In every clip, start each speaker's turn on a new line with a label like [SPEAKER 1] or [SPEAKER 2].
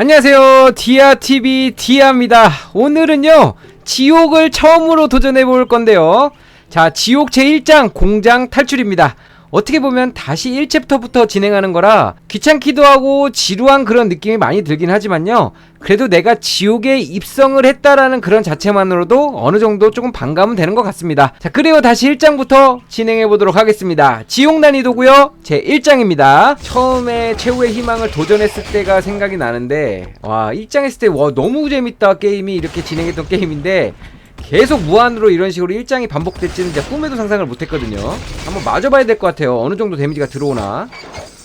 [SPEAKER 1] 안녕하세요. 디아TV 디아입니다. 오늘은요, 지옥을 처음으로 도전해 볼 건데요. 자, 지옥 제1장 공장 탈출입니다. 어떻게 보면 다시 1챕터부터 진행하는 거라 귀찮기도 하고 지루한 그런 느낌이 많이 들긴 하지만요. 그래도 내가 지옥에 입성을 했다라는 그런 자체만으로도 어느 정도 조금 반감은 되는 것 같습니다. 자, 그리고 다시 1장부터 진행해 보도록 하겠습니다. 지옥 난이도고요. 제 1장입니다. 처음에 최후의 희망을 도전했을 때가 생각이 나는데 와, 1장 했을 때 와, 너무 재밌다 게임이 이렇게 진행했던 게임인데 계속 무한으로 이런 식으로 일장이 반복됐지는 진짜 꿈에도 상상을 못했거든요. 한번 맞아봐야 될 것 같아요. 어느 정도 데미지가 들어오나.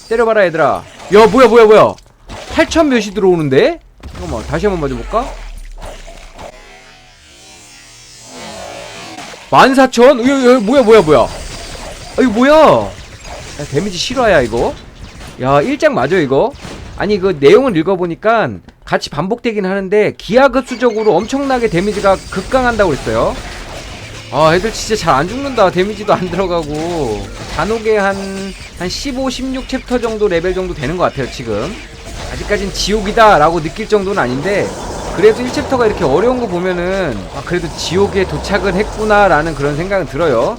[SPEAKER 1] 때려봐라 얘들아. 야 뭐야 뭐야 뭐야. 8천 몇이 들어오는데? 잠깐만 다시 한번 맞아볼까? 14,000? 이거, 이거 뭐야 뭐야 뭐야. 아 이거 뭐야? 야, 데미지 실화야 이거? 야 1장 맞아 이거? 아니 그 내용을 읽어보니까 같이 반복되긴 하는데 기하급수적으로 엄청나게 데미지가 급강한다고 그랬어요. 아 애들 진짜 잘 안 죽는다. 데미지도 안 들어가고. 잔혹에 한, 한 15, 16 챕터 정도 레벨 정도 되는 것 같아요 지금. 아직까진 지옥이다 라고 느낄 정도는 아닌데 그래도 1챕터가 이렇게 어려운 거 보면은 아 그래도 지옥에 도착을 했구나 라는 그런 생각은 들어요.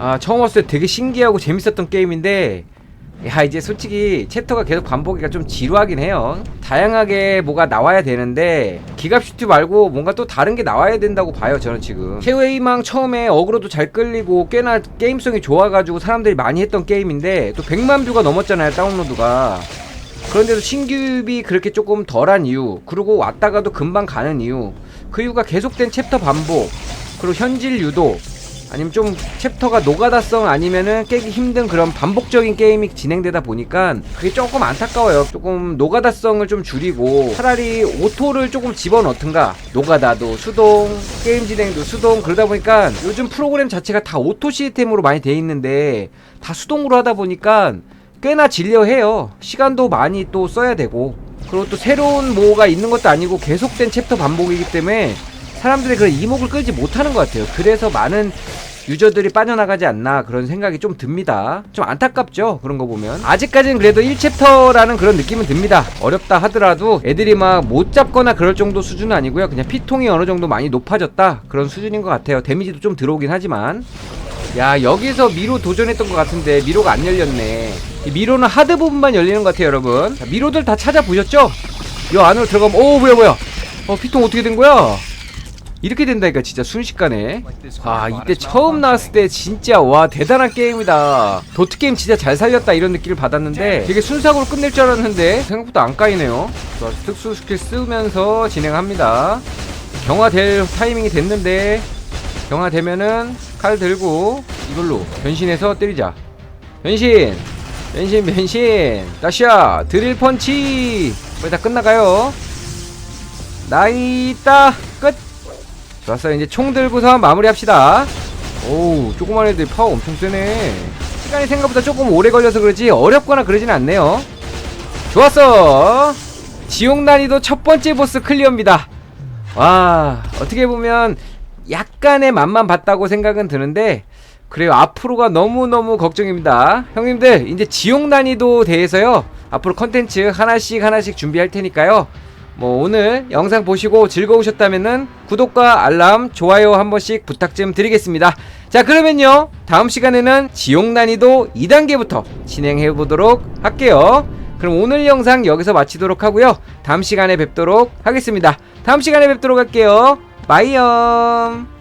[SPEAKER 1] 아 처음 왔을 때 되게 신기하고 재밌었던 게임인데 야 이제 솔직히 챕터가 계속 반복이가 좀 지루하긴 해요. 다양하게 뭐가 나와야 되는데 기갑 슈트 말고 뭔가 또 다른 게 나와야 된다고 봐요 저는 지금. 희망 처음에 어그로도 잘 끌리고 꽤나 게임성이 좋아가지고 사람들이 많이 했던 게임인데 또 100만 뷰가 넘었잖아요 다운로드가. 그런데도 신규비 그렇게 조금 덜한 이유 그리고 왔다가도 금방 가는 이유 그 이유가 계속된 챕터 반복 그리고 현질 유도 아니면 좀 챕터가 노가다성 아니면은 깨기 힘든 그런 반복적인 게임이 진행되다 보니까 그게 조금 안타까워요. 조금 노가다성을 좀 줄이고 차라리 오토를 조금 집어넣든가 노가다도 수동, 게임 진행도 수동 그러다 보니까 요즘 프로그램 자체가 다 오토 시스템으로 많이 돼 있는데 다 수동으로 하다 보니까 꽤나 질려해요. 시간도 많이 또 써야 되고 그리고 또 새로운 뭐가 있는 것도 아니고 계속된 챕터 반복이기 때문에 사람들의 그런 이목을 끌지 못하는 것 같아요. 그래서 많은 유저들이 빠져나가지 않나 그런 생각이 좀 듭니다. 좀 안타깝죠? 그런 거 보면. 아직까지는 그래도 1챕터라는 그런 느낌은 듭니다. 어렵다 하더라도 애들이 막 못 잡거나 그럴 정도 수준은 아니고요. 그냥 피통이 어느 정도 많이 높아졌다. 그런 수준인 것 같아요. 데미지도 좀 들어오긴 하지만. 야, 여기서 미로 도전했던 것 같은데 미로가 안 열렸네. 이 미로는 하드 부분만 열리는 것 같아요, 여러분. 자, 미로들 다 찾아보셨죠? 요 안으로 들어가면, 오, 뭐야, 뭐야. 어, 피통 어떻게 된 거야? 이렇게 된다니까 진짜 순식간에. 아 이때 처음 나왔을 때 진짜 와 대단한 게임이다. 도트 게임 진짜 잘 살렸다 이런 느낌을 받았는데 되게 순삭으로 끝낼 줄 알았는데 생각보다 안 까이네요. 자, 특수 스킬 쓰면서 진행합니다. 경화될 타이밍이 됐는데 경화되면은 칼 들고 이걸로 변신해서 때리자. 변신! 변신 변신! 다시야 드릴 펀치! 거의 다 끝나가요. 나이다 끝 좋았어요 이제 총 들고서 마무리합시다. 오우 조그만 애들 파워 엄청 세네. 시간이 생각보다 조금 오래 걸려서 그러지 어렵거나 그러진 않네요. 좋았어. 지옥 난이도 첫 번째 보스 클리어입니다. 와 어떻게 보면 약간의 맛만 봤다고 생각은 드는데 그래요. 앞으로가 너무너무 걱정입니다. 형님들 이제 지옥 난이도 대해서요. 앞으로 컨텐츠 하나씩 하나씩 준비할 테니까요 뭐 오늘 영상 보시고 즐거우셨다면은 구독과 알람, 좋아요 한 번씩 부탁 좀 드리겠습니다. 자 그러면요 다음 시간에는 지옥 난이도 2단계부터 진행해 보도록 할게요. 그럼 오늘 영상 여기서 마치도록 하고요. 다음 시간에 뵙도록 하겠습니다. 다음 시간에 뵙도록 할게요. 바이엄.